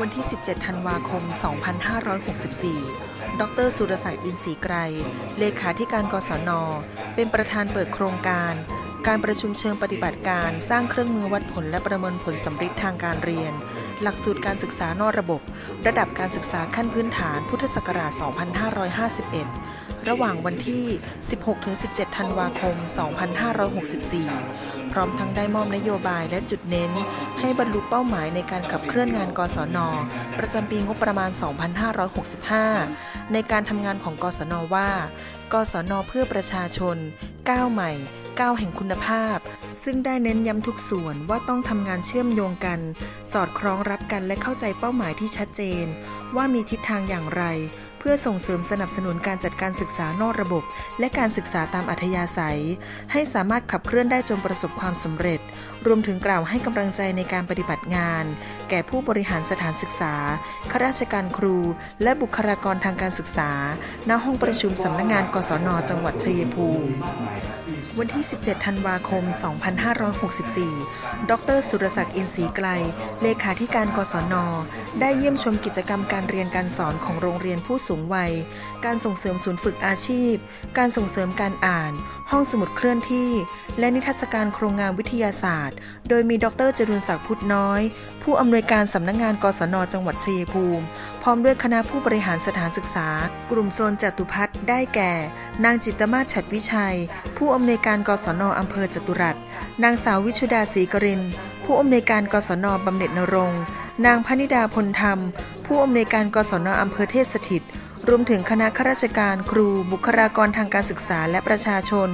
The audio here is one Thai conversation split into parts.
วันที่ 17 ธันวาคม 2564 ดร สุรศักดิ์อินทรีไกร เลขาธิการกศน เป็นประธานเปิดโครงการ การประชุมเชิงปฏิบัติการสร้างเครื่องมือวัดผลและประเมินผลสำฤทธิ์ทางการเรียน หลักสูตรการศึกษานอกระบบ ระดับการศึกษาขั้นพื้นฐานพุทธศักราช 2551 ระหว่างวันที่ 16-17 ธันวาคม 2564 พร้อมทั้งได้มอบนโยบายและจุดเน้น ให้บรรลุเป้าหมายในการขับเคลื่อนงานกศน ประจำปีงบประมาณ 2565 ในการทำงานของกศนว่า กศนเพื่อประชาชนก้าวใหม่ ก้าวแห่งคุณภาพ ซึ่งได้เน้นย้ำทุกส่วนว่าต้องทำงานเชื่อมโยงกัน สอดคล้องรับกันและเข้าใจเป้าหมายที่ชัดเจน ว่ามีทิศทางอย่างไร พื่อส่งเสริมสนับสนุนการจัดการศึกษานอกระบบ และการศึกษาตามอัธยาศัย ให้สามารถขับเคลื่อนได้จนประสบความสำเร็จ รวมถึงกล่าวให้กำลังใจในการปฏิบัติงาน แก่ผู้บริหารสถานศึกษาข้าราชการครู และบุคลากรทางการศึกษา ณห้องประชุมสำนักงงาน กศน จังหวัดชัยภูมิวันที่ 17 ธันวาคม 2564 ดร สุรศักดิ์ อินทรีไกล เลขาธิการ กศน ได้เยี่ยมชมกิจกรรมการเรียนการสอนของโรงเรียนผู้สูงวัย การส่งเสริมศูนย์ฝึกอาชีพ การส่งเสริมการอ่าน ห้องสมุดเคลื่อนที่ และนิทรรศการโครงงานวิทยาศาสตร์ โดยมีดรจรุนศักดิ์พุทธน้อย ผู้อำนวยการสำนักงงานกศนจังหวัดชัยภูมิ พร้อมด้วยคณะผู้บริหารสถานศึกษา กลุ่มโซนจตุพัฒน์ได้แก่ นางจิตมาศฉัดวิชัย ผู้อำนวยการกศนอำเภอจตุรัสนางสาววิชุดาศรีกรินผู้อำนวยการกศนบำเหน็จนรงค์ นางพนิดาพลธรรม ผู้อำนวยการกศนอำเภอเทพสถิต รวมถึงคณะข้าราชการครู บุคลากรทางการศึกษาและประชาชน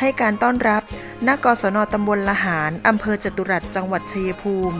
ให้การต้อนรับ ณ กศนตำบลละหารอำเภอจตุรัสจังหวัดชัยภูมิ